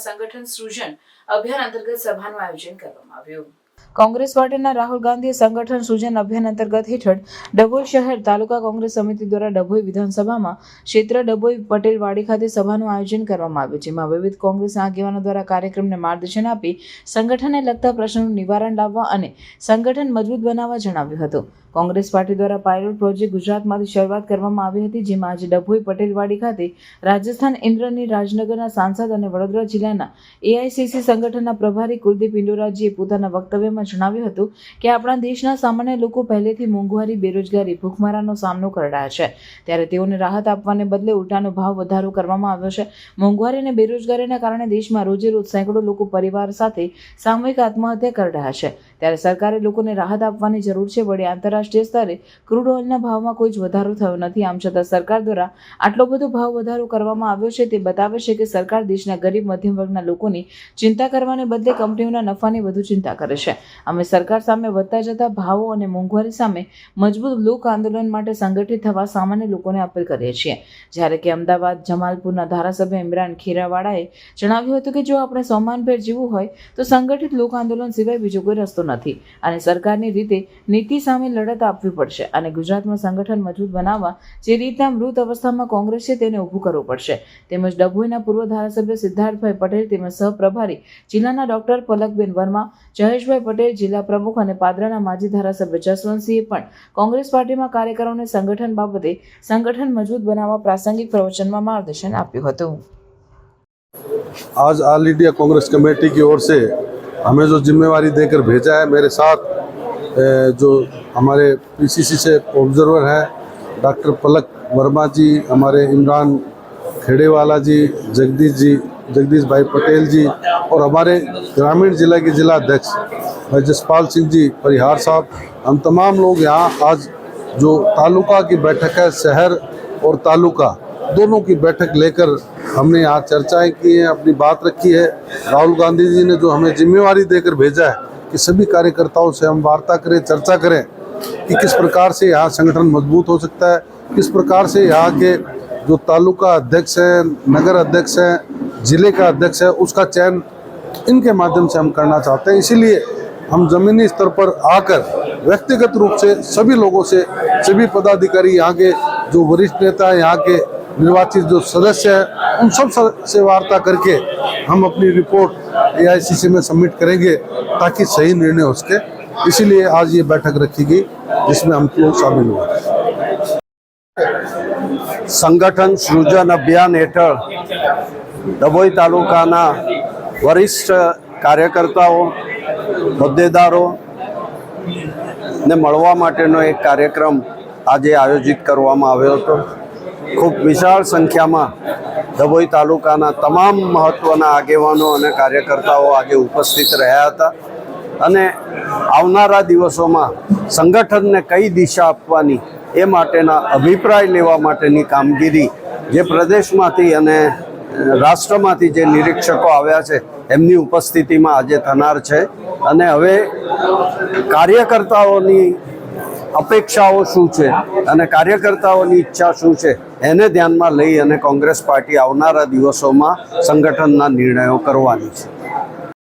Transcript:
સંગઠન સૃજન અભિયાન અંતર્ગત સભાનું આયોજન કરવામાં આવ્યું. કોંગ્રેસ પાર્ટીના રાહુલ ગાંધીએ સંગઠન સૂજન અભિયાન અંતર્ગત હેઠળ ડભોઈ શહેર તાલુકા કોંગ્રેસ સમિતિ દ્વારા ડભોઈ વિધાનસભામાં ક્ષેત્ર ડભોઈ પટેલવાડી ખાતે સભાનું આયોજન કરવામાં આવ્યું, જેમાં વિવિધ કોંગ્રેસના આગેવાનો દ્વારા કાર્યક્રમને માર્ગદર્શન આપી સંગઠનને લગતા પ્રશ્નોનું નિવારણ લાવવા અને સંગઠન મજબૂત બનાવવા જણાવ્યું હતું. કોંગ્રેસ પાર્ટી દ્વારા પાયલોટ પ્રોજેક્ટ ગુજરાતમાંથી શરૂઆત કરવામાં આવી હતી, જેમાં આજે ડભોઈ પટેલવાડી ખાતે રાજસ્થાન ઇન્દ્રની રાજનગરના સાંસદ અને વડોદરા જિલ્લાના એઆઈસીસી સંગઠનના પ્રભારી કુલદીપ ઇન્ડોરાજીએ પોતાના વક્તવ્યમાં જણાવ્યું હતું કે આપણા દેશના સામાન્ય લોકો પહેલેથી મોંઘવારી, બેરોજગારી, ભૂખમરાનો સામનો કરી છે. ત્યારે તેઓને રાહત આપવાને બદલે ઉલટાનો ભાવ વધારો કરવામાં આવ્યો છે. મોંઘવારી અને બેરોજગારીના કારણે દેશમાં રોજે રોજ સેંકડો લોકો પરિવાર સાથે સામૂહિક આત્મહત્યા કરી છે. ત્યારે સરકારે લોકોને રાહત આપવાની જરૂર છે. વળી આંતરરાષ્ટ્રીય સ્તરે ક્રૂડ ઓઇલના ભાવમાં કોઈ જ વધારો થયો નથી. આમ છતાં સરકાર દ્વારા આટલો બધો ભાવ વધારો કરવામાં આવ્યો છે તે બતાવે છે કે સરકાર દેશના ગરીબ મધ્યમ વર્ગના લોકોની ચિંતા કરવાને બદલે કંપનીઓના નફાની વધુ ચિંતા કરે છે. અમે સરકાર સામે વધતા જતા ભાવો અને મોંઘવારી સામે મજબૂત લોક આંદોલન માટે સંગઠિત થવા સામાન્ય લોકોને અપીલ કરીએ છીએ. જ્યારે કે અમદાવાદ, જમાલપુરના ધારાસભ્ય ઇમરાન ખીરાવાળાએ જણાવ્યું હતું કે જો આપણે સોમાનભેર જીવવું હોય તો સંગઠિત લોક આંદોલન સિવાય બીજો કોઈ રસ્તો નથી અને સરકારની રીતે નીતિ સામે લડત આપવી પડશે અને ગુજરાતમાં સંગઠન મજબૂત બનાવવા જે રીતના મૃત અવસ્થામાં કોંગ્રેસ છે તેને ઊભું કરવું પડશે. તેમજ ડભોઈના પૂર્વ ધારાસભ્ય સિદ્ધાર્થભાઈ પટેલ તેમજ સહપ્રભારી જિલ્લાના ડોક્ટર પલકબેન વર્મા, જયેશભાઈ પટેલ જિલ્લા પ્રમુખ અને પાદરાના માજી ધારાસભ્ય જસવંતસિંહે પણ કોંગ્રેસ પાર્ટીમાં કાર્યકરોને સંગઠન બાબતે સંગઠન મજબૂત બનાવવા પ્રાસંગિક પ્રવચનમાં માર્ગદર્શન આપ્યું હતું आज ऑल इंडिया कांग्रेस कमेटी की ओर से हमें जो जिम्मेवारी देकर भेजा है मेरे साथ ए, जो हमारे पीसीसी से ऑब्जर्वर हैं डॉक्टर पलक वर्मा जी हमारे इमरान खेड़ेवाला जी जगदीश जी जगदीश भाई पटेल जी और हमारे ग्रामीण जिला के जिला अध्यक्ष भाई जसपाल सिंह जी, परिहार साहब, हम तमाम लोग यहाँ आज जो तालुका की बैठक है, शहर और तालुका, दोनों की बैठक लेकर हमने यहाँ चर्चाएँ की हैं, अपनी बात रखी है। राहुल गांधी जी ने जो हमें जिम्मेवारी देकर भेजा है कि सभी कार्यकर्ताओं से हम वार्ता करें, चर्चा करें कि किस प्रकार से यहाँ संगठन मज़बूत हो सकता है, किस प्रकार से यहाँ के जो तालुका अध्यक्ष हैं, नगर अध्यक्ष हैं ज़िले का अध्यक्ष है, उसका चयन इनके माध्यम से हम करना चाहते हैं। इसीलिए हम जमीनी स्तर पर आकर व्यक्तिगत रूप से सभी लोगों से, सभी पदाधिकारी यहाँ के जो वरिष्ठ नेता है यहाँ के निर्वाचित जो सदस्य हैं, उन सबसे वार्ता करके हम अपनी रिपोर्ट एआईसीसी में सबमिट करेंगे ताकि सही निर्णय हो सके। इसीलिए आज ये बैठक रखी गई, जिसमें हम लोग शामिल हुए। संगठन सृजन अभियान हेठ ડભોઈ તાલુકાના વરિષ્ઠ કાર્યકર્તાઓ, હોદ્દેદારો ને મળવા માટેનો એક કાર્યક્રમ આજે આયોજિત કરવામાં આવ્યો હતો. ખૂબ વિશાળ સંખ્યામાં ડભોઈ તાલુકાના તમામ મહત્ત્વના આગેવાનો અને કાર્યકર્તાઓ આજે ઉપસ્થિત રહ્યા હતા અને આવનારા દિવસોમાં સંગઠનને કઈ દિશા આપવાની એ માટેના અભિપ્રાય લેવા માટેની કામગીરી જે પ્રદેશમાંથી અને રાષ્ટ્રમાંથી જે નિરીક્ષકો આવ્યા છે, એમની ઉપસ્થિતિમાં આજે થનાર છે. અને હવે કાર્યકર્તાઓની અપેક્ષાઓ શું છે અને કાર્યકર્તાઓની ઈચ્છા શું છે, એને ધ્યાનમાં લઈ અને કોંગ્રેસ પાર્ટી આવનારા દિવસોમાં સંગઠનના નિર્ણયો કરવાની છે.